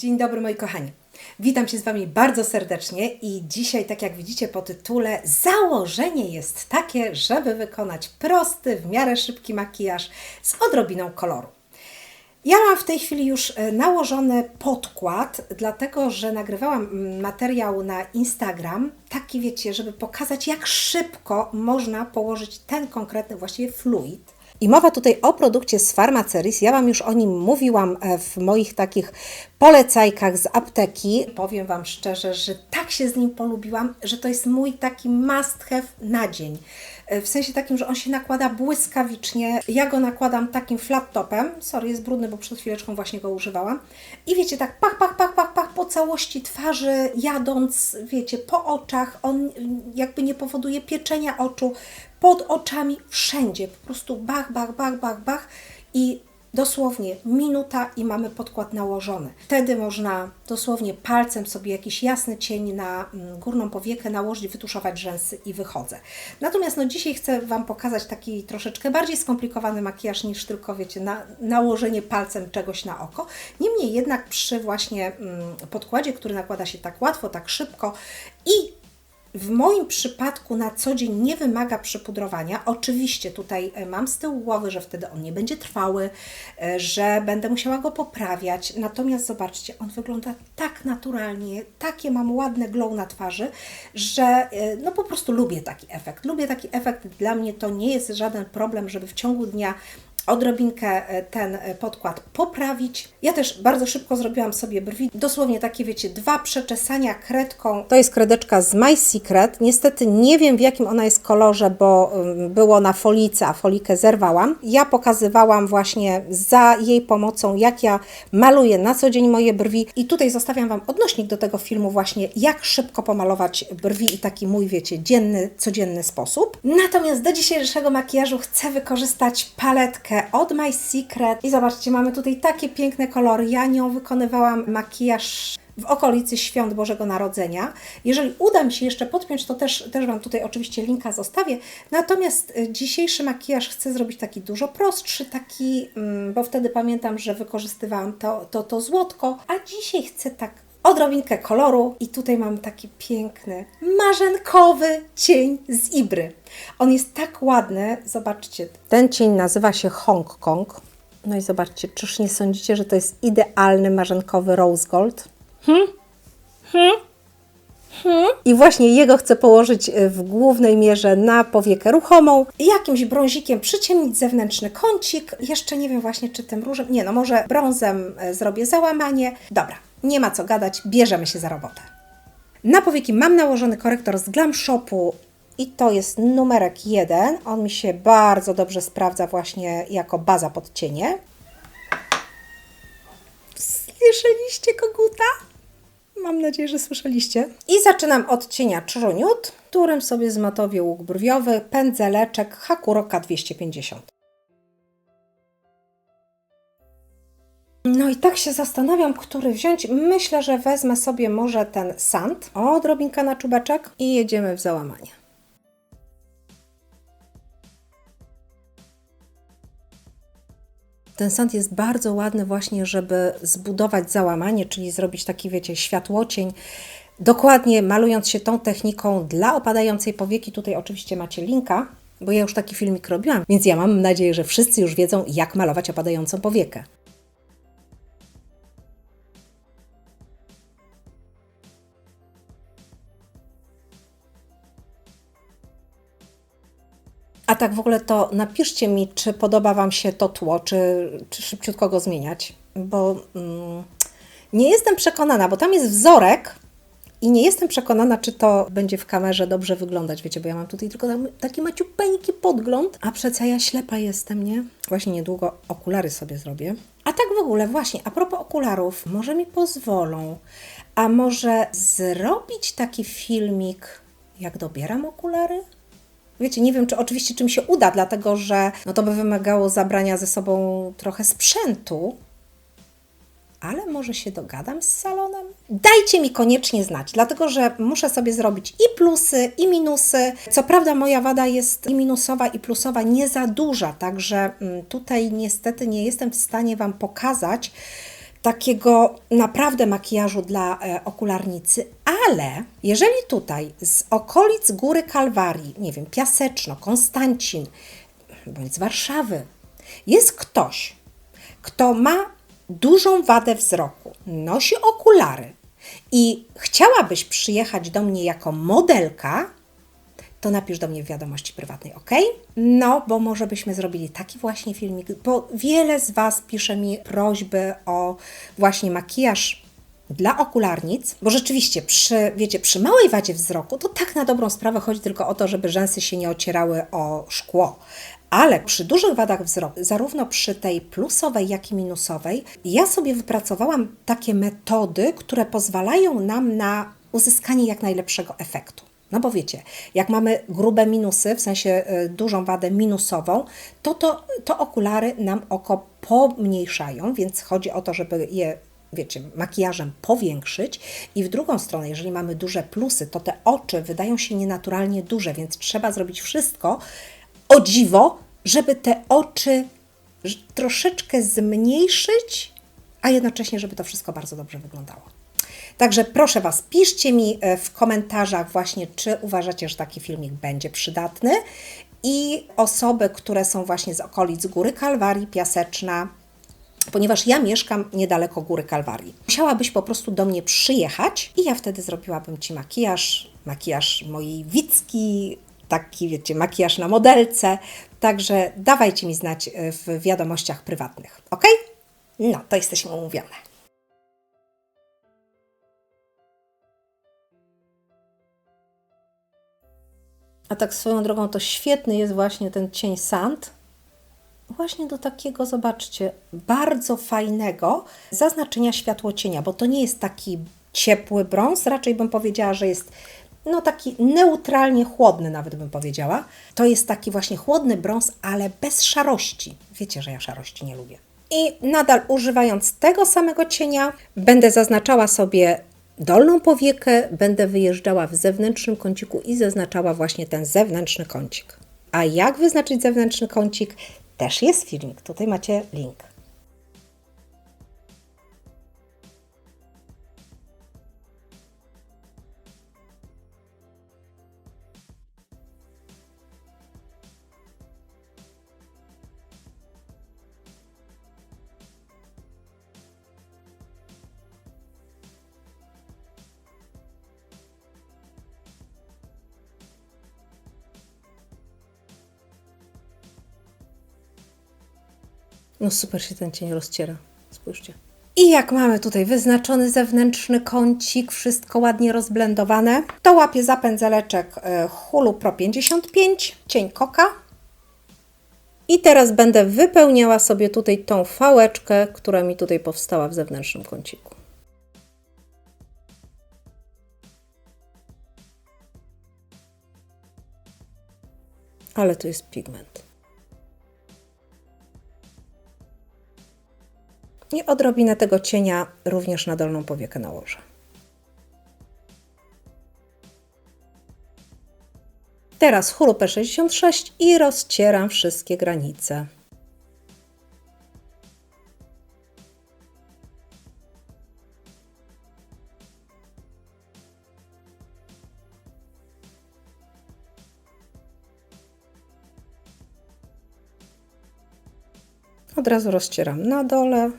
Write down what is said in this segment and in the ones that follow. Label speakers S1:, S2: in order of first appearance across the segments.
S1: Dzień dobry moi kochani. Witam się z Wami bardzo serdecznie i dzisiaj, tak jak widzicie po tytule, założenie jest takie, żeby wykonać prosty, w miarę szybki makijaż z odrobiną koloru. Ja mam w tej chwili już e, nałożony podkład, dlatego że nagrywałam mm, materiał na Instagram, taki wiecie, żeby pokazać jak szybko można położyć ten konkretny właściwie fluid. I mowa tutaj o produkcie z Pharmaceris. Ja Wam już o nim mówiłam e, w moich takich polecajkach z apteki. Powiem Wam szczerze, że tak się z nim polubiłam, że to jest mój taki must have na dzień. E, W sensie takim, że on się nakłada błyskawicznie. Ja go nakładam takim flat topem. Sorry, jest brudny, bo przed chwileczką właśnie go używałam. I wiecie, tak pach, pach, pach, pach, pach po całości twarzy, jadąc, wiecie, po oczach. On mm, jakby nie powoduje pieczenia oczu, pod oczami, wszędzie. Po prostu bach, bach, bach, bach, bach. I dosłownie minuta i mamy podkład nałożony. Wtedy można dosłownie palcem sobie jakiś jasny cień na mm, górną powiekę nałożyć, wytuszować rzęsy i wychodzę. Natomiast no, dzisiaj chcę Wam pokazać taki troszeczkę bardziej skomplikowany makijaż niż tylko, wiecie, na, nałożenie palcem czegoś na oko. Niemniej jednak przy właśnie mm, podkładzie, który nakłada się tak łatwo, tak szybko i w moim przypadku na co dzień nie wymaga przypudrowania. Oczywiście tutaj e, mam z tyłu głowy, że wtedy on nie będzie trwały, e, że będę musiała go poprawiać. Natomiast zobaczcie, on wygląda tak naturalnie, takie mam ładne glow na twarzy, że e, no po prostu lubię taki efekt. Lubię taki efekt. Dla mnie to nie jest żaden problem, żeby w ciągu dnia odrobinkę e, ten e, podkład poprawić. Ja też bardzo szybko zrobiłam sobie brwi, dosłownie takie wiecie, dwa przeczesania kredką. To jest kredeczka z My Secret. Niestety nie wiem w jakim ona jest kolorze, bo było na folice, a folikę zerwałam. Ja pokazywałam właśnie za jej pomocą, jak ja maluję na co dzień moje brwi i tutaj zostawiam Wam odnośnik do tego filmu właśnie, jak szybko pomalować brwi i taki mój, wiecie, dzienny, codzienny sposób. Natomiast do dzisiejszego makijażu chcę wykorzystać paletkę od My Secret i zobaczcie, mamy tutaj takie piękne kolory. Ja nią wykonywałam makijaż w okolicy świąt Bożego Narodzenia. Jeżeli uda mi się jeszcze podpiąć, to też, też Wam tutaj oczywiście linka zostawię. Natomiast y, dzisiejszy makijaż chcę zrobić taki dużo prostszy, taki, mm, bo wtedy pamiętam, że wykorzystywałam to, to, to złotko, a dzisiaj chcę tak odrobinkę koloru i tutaj mam taki piękny, marzenkowy cień z Ibry. On jest tak ładny, zobaczcie. Ten cień nazywa się Hong Kong. No i zobaczcie, czyż nie sądzicie, że to jest idealny marzenkowy rose gold? I właśnie jego chcę położyć e, w głównej mierze na powiekę ruchomą. Jakimś brązikiem przyciemnić zewnętrzny kącik. Jeszcze nie wiem właśnie, czy tym różem... Nie, no może brązem e, zrobię załamanie. Dobra, nie ma co gadać, bierzemy się za robotę. Na powieki mam nałożony korektor z Glam Shopu i to jest numerek jeden. On mi się bardzo dobrze sprawdza właśnie jako baza pod cienie. Słyszeliście koguta? Mam nadzieję, że słyszeliście. I zaczynam od cienia Czruniut, którym sobie zmatowię łuk brwiowy, pędzeleczek Hakuroka 250. No i tak się zastanawiam, który wziąć. Myślę, że wezmę sobie może ten sand. Odrobinka na czubeczek i jedziemy w załamanie. Ten sand jest bardzo ładny właśnie, żeby zbudować załamanie, czyli zrobić taki, wiecie, światłocień. Dokładnie malując się tą techniką dla opadającej powieki, tutaj oczywiście macie linka, bo ja już taki filmik robiłam, więc ja mam nadzieję, że wszyscy już wiedzą, jak malować opadającą powiekę. A tak w ogóle to napiszcie mi, czy podoba Wam się to tło, czy, czy szybciutko go zmieniać, bo mm, nie jestem przekonana, bo tam jest wzorek i nie jestem przekonana, czy to będzie w kamerze dobrze wyglądać, wiecie, bo ja mam tutaj tylko taki maciupeńki podgląd, a przecież ja ślepa jestem, nie? Właśnie niedługo okulary sobie zrobię. A tak w ogóle, właśnie, a propos okularów, może mi pozwolą, a może zrobić taki filmik, jak dobieram okulary? Wiecie, nie wiem, czy oczywiście czym się uda, dlatego że no to by wymagało zabrania ze sobą trochę sprzętu, ale może się dogadam z salonem? Dajcie mi koniecznie znać, dlatego że muszę sobie zrobić i plusy, i minusy. Co prawda, moja wada jest i minusowa, i plusowa nie za duża, także mm, tutaj niestety nie jestem w stanie Wam pokazać takiego naprawdę makijażu dla e, okularnicy, ale jeżeli tutaj z okolic Góry Kalwarii, nie wiem, Piaseczno, Konstancin, bądź z Warszawy, jest ktoś, kto ma dużą wadę wzroku, nosi okulary i chciałabyś przyjechać do mnie jako modelka, to napisz do mnie w wiadomości prywatnej, ok? No, bo może byśmy zrobili taki właśnie filmik, bo wiele z Was pisze mi prośby o właśnie makijaż dla okularnic, bo rzeczywiście przy, wiecie, przy małej wadzie wzroku to tak na dobrą sprawę chodzi tylko o to, żeby rzęsy się nie ocierały o szkło. Ale przy dużych wadach wzroku, zarówno przy tej plusowej, jak i minusowej, ja sobie wypracowałam takie metody, które pozwalają nam na uzyskanie jak najlepszego efektu. No bo wiecie, jak mamy grube minusy, w sensie y, dużą wadę minusową, to, to, to okulary nam oko pomniejszają, więc chodzi o to, żeby je wiecie, makijażem powiększyć i w drugą stronę, jeżeli mamy duże plusy, to te oczy wydają się nienaturalnie duże, więc trzeba zrobić wszystko, o dziwo, żeby te oczy troszeczkę zmniejszyć, a jednocześnie, żeby to wszystko bardzo dobrze wyglądało. Także proszę Was, piszcie mi e, w komentarzach właśnie, czy uważacie, że taki filmik będzie przydatny i osoby, które są właśnie z okolic Góry Kalwarii, Piaseczna, ponieważ ja mieszkam niedaleko Góry Kalwarii. Musiałabyś po prostu do mnie przyjechać i ja wtedy zrobiłabym Ci makijaż, makijaż mojej Wicki, taki, wiecie, makijaż na modelce. Także dawajcie mi znać e, w wiadomościach prywatnych, ok? No, to jesteśmy umówione. A tak swoją drogą to świetny jest właśnie ten cień sand. Właśnie do takiego, zobaczcie, bardzo fajnego zaznaczenia światło cienia, bo to nie jest taki ciepły brąz, raczej bym powiedziała, że jest no taki neutralnie chłodny, nawet bym powiedziała. To jest taki właśnie chłodny brąz, ale bez szarości. Wiecie, że ja szarości nie lubię. I nadal używając tego samego cienia, będę zaznaczała sobie dolną powiekę będę wyjeżdżała w zewnętrznym kąciku i zaznaczała właśnie ten zewnętrzny kącik. A jak wyznaczyć zewnętrzny kącik? Też jest filmik. Tutaj macie link. No super się ten cień rozciera. Spójrzcie. I jak mamy tutaj wyznaczony zewnętrzny kącik, wszystko ładnie rozblendowane, to łapię zapędzeleczek e, Hulu Pro 55, cień koka. I teraz będę wypełniała sobie tutaj tą fałeczkę, która mi tutaj powstała w zewnętrznym kąciku. Ale to jest pigment. I odrobinę tego cienia również na dolną powiekę nałożę. Teraz Hulu P66 i rozcieram wszystkie granice. Od razu rozcieram na dole,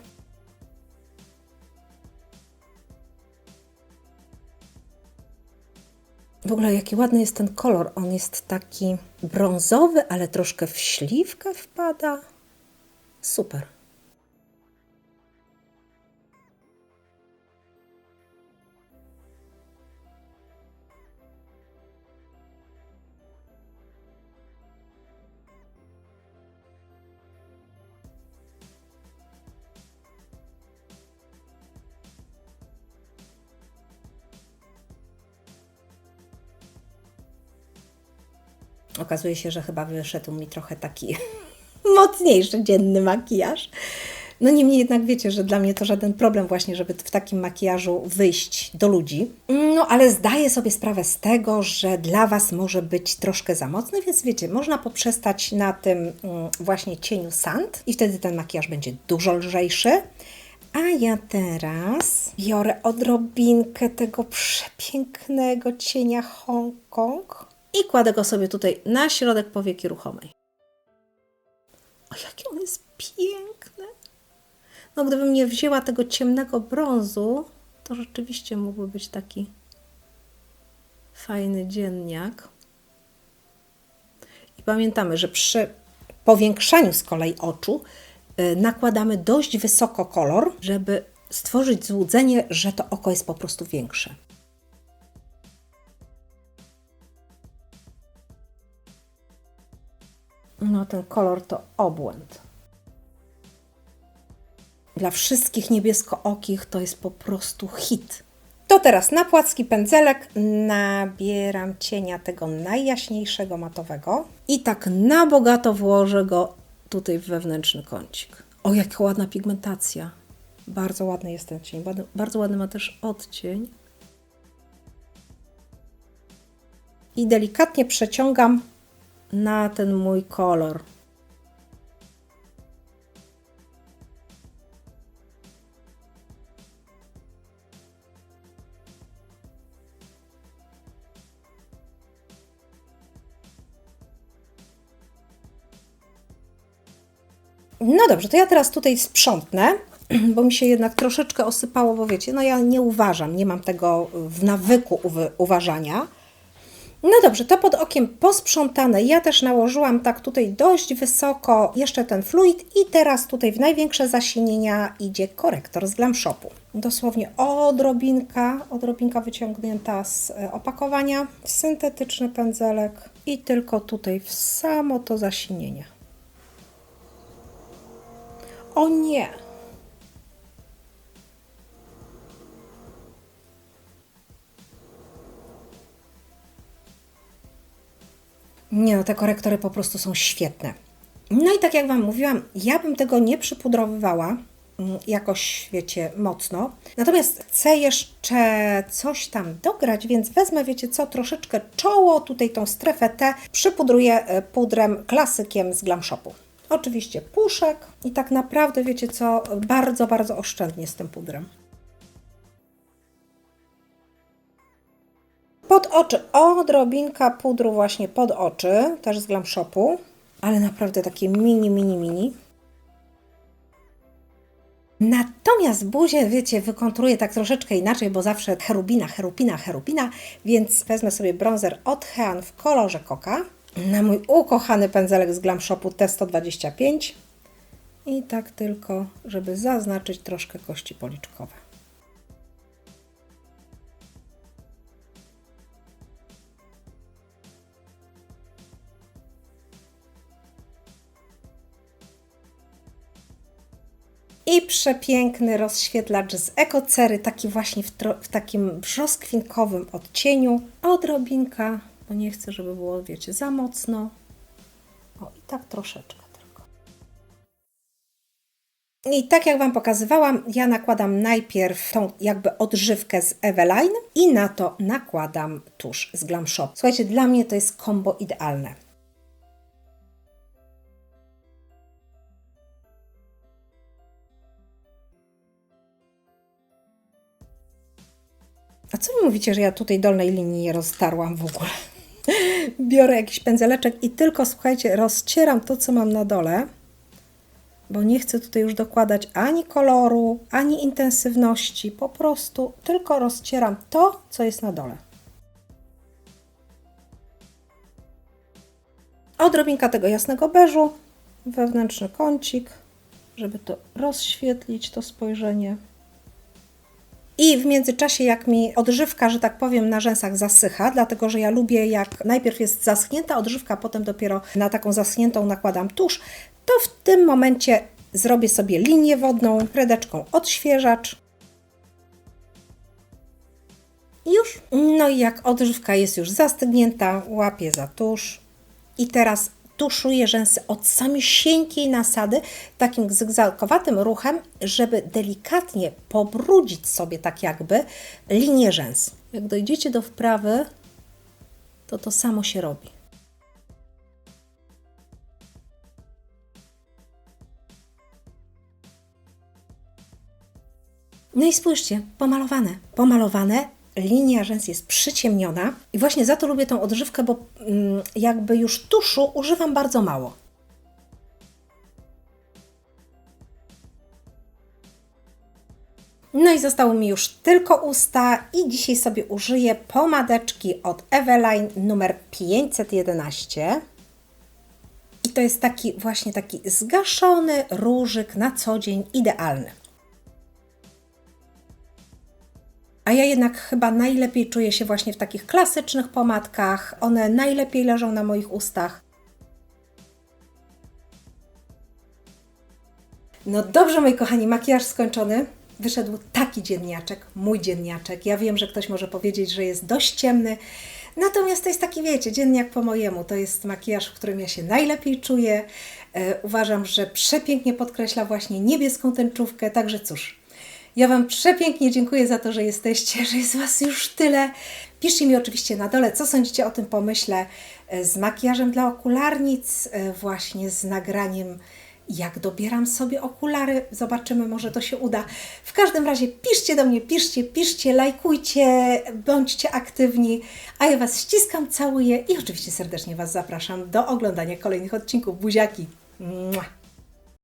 S1: W ogóle jaki ładny jest ten kolor. On jest taki brązowy, ale troszkę w śliwkę wpada. Super. Okazuje się, że chyba wyszedł mi trochę taki mocniejszy dzienny makijaż. No niemniej jednak wiecie, że dla mnie to żaden problem właśnie, żeby w takim makijażu wyjść do ludzi. No ale zdaję sobie sprawę z tego, że dla Was może być troszkę za mocny, więc wiecie, można poprzestać na tym mm, właśnie cieniu sand i wtedy ten makijaż będzie dużo lżejszy. A ja teraz biorę odrobinkę tego przepięknego cienia Hongkong i kładę go sobie tutaj na środek powieki ruchomej. O, jaki on jest piękny! No, gdybym nie wzięła tego ciemnego brązu, to rzeczywiście mógłby być taki fajny dzienniak. I pamiętamy, że przy powiększaniu z kolei oczu y, nakładamy dość wysoko kolor, żeby stworzyć złudzenie, że to oko jest po prostu większe. No, ten kolor to obłęd. Dla wszystkich niebieskookich to jest po prostu hit. To teraz na płacki pędzelek nabieram cienia tego najjaśniejszego matowego i tak na bogato włożę go tutaj w wewnętrzny kącik. O, jaka ładna pigmentacja. Bardzo ładny jest ten cień. Bardzo ładny ma też odcień. I delikatnie przeciągam na ten mój kolor. No dobrze, to ja teraz tutaj sprzątnę, bo mi się jednak troszeczkę osypało, bo wiecie, no ja nie uważam, nie mam tego w nawyku uważania. No dobrze, to pod okiem posprzątane. Ja też nałożyłam tak tutaj dość wysoko jeszcze ten fluid i teraz tutaj w największe zasinienia idzie korektor z Glam Shopu. Dosłownie odrobinka, odrobinka wyciągnięta z e, opakowania, syntetyczny pędzelek i tylko tutaj w samo to zasinienie. O nie! Nie no, te korektory po prostu są świetne. No i tak jak Wam mówiłam, ja bym tego nie przypudrowywała mm, jakoś, wiecie, mocno. Natomiast chcę jeszcze coś tam dograć, więc wezmę, wiecie co, troszeczkę czoło, tutaj tą strefę T, przypudruję e, pudrem klasykiem z Glam Shopu. Oczywiście puszek i tak naprawdę, wiecie co, bardzo, bardzo oszczędnie z tym pudrem. Pod oczy odrobinka pudru właśnie pod oczy, też z Glam Shopu, ale naprawdę takie mini, mini, mini. Natomiast buzię, wiecie, wykontruję tak troszeczkę inaczej, bo zawsze cherubina, cherubina, cherubina, więc wezmę sobie bronzer od Hean w kolorze koka na mój ukochany pędzelek z Glam Shopu T125 i tak tylko, żeby zaznaczyć troszkę kości policzkowe. I przepiękny rozświetlacz z Ekocery, taki właśnie w, w takim brzoskwinkowym odcieniu. Odrobinka bo nie chcę, żeby było, wiecie, za mocno. O, i tak troszeczkę tylko. I tak jak Wam pokazywałam, ja nakładam najpierw tą jakby odżywkę z Eveline i na to nakładam tusz z Glam Shop. Słuchajcie, dla mnie to jest kombo idealne. Co wy mówicie, że ja tutaj dolnej linii nie roztarłam w ogóle? biorę jakiś pędzeleczek i tylko, słuchajcie, rozcieram to, co mam na dole, bo nie chcę tutaj już dokładać ani koloru, ani intensywności, po prostu tylko rozcieram to, co jest na dole. Odrobinka tego jasnego beżu, wewnętrzny kącik, żeby to rozświetlić, to spojrzenie. I w międzyczasie, jak mi odżywka, że tak powiem, na rzęsach zasycha, dlatego że ja lubię, jak najpierw jest zaschnięta odżywka, potem dopiero na taką zaschniętą nakładam tusz, to w tym momencie zrobię sobie linię wodną, kredeczką odświeżacz. Już. No i jak odżywka jest już zastygnięta, łapię za tusz. I teraz tuszuję rzęsy od samisieńkiej nasady, takim zygzakowatym ruchem, żeby delikatnie pobrudzić sobie tak jakby linię rzęs. Jak dojdziecie do wprawy, to to samo się robi. No i spójrzcie, pomalowane. Pomalowane, linia rzęs jest przyciemniona i właśnie za to lubię tą odżywkę, bo mm, jakby już tuszu używam bardzo mało. No i zostały mi już tylko usta i dzisiaj sobie użyję pomadeczki od Eveline numer 511. I to jest taki właśnie taki zgaszony różyk na co dzień idealny. Ja jednak chyba najlepiej czuję się właśnie w takich klasycznych pomadkach. One najlepiej leżą na moich ustach. No dobrze, moi kochani, makijaż skończony. Wyszedł taki dzienniaczek, mój dzienniaczek. Ja wiem, że ktoś może powiedzieć, że jest dość ciemny, natomiast to jest taki, wiecie, dzienniak po mojemu. To jest makijaż, w którym ja się najlepiej czuję. E, uważam, że przepięknie podkreśla właśnie niebieską tęczówkę, także cóż. Ja Wam przepięknie dziękuję za to, że jesteście, że jest Was już tyle. Piszcie mi oczywiście na dole, co sądzicie o tym pomyśle e, z makijażem dla okularnic, e, właśnie z nagraniem jak dobieram sobie okulary. Zobaczymy, może to się uda. W każdym razie piszcie do mnie, piszcie, piszcie, lajkujcie, bądźcie aktywni. A ja Was ściskam, całuję i oczywiście serdecznie Was zapraszam do oglądania kolejnych odcinków. Buziaki! Mua.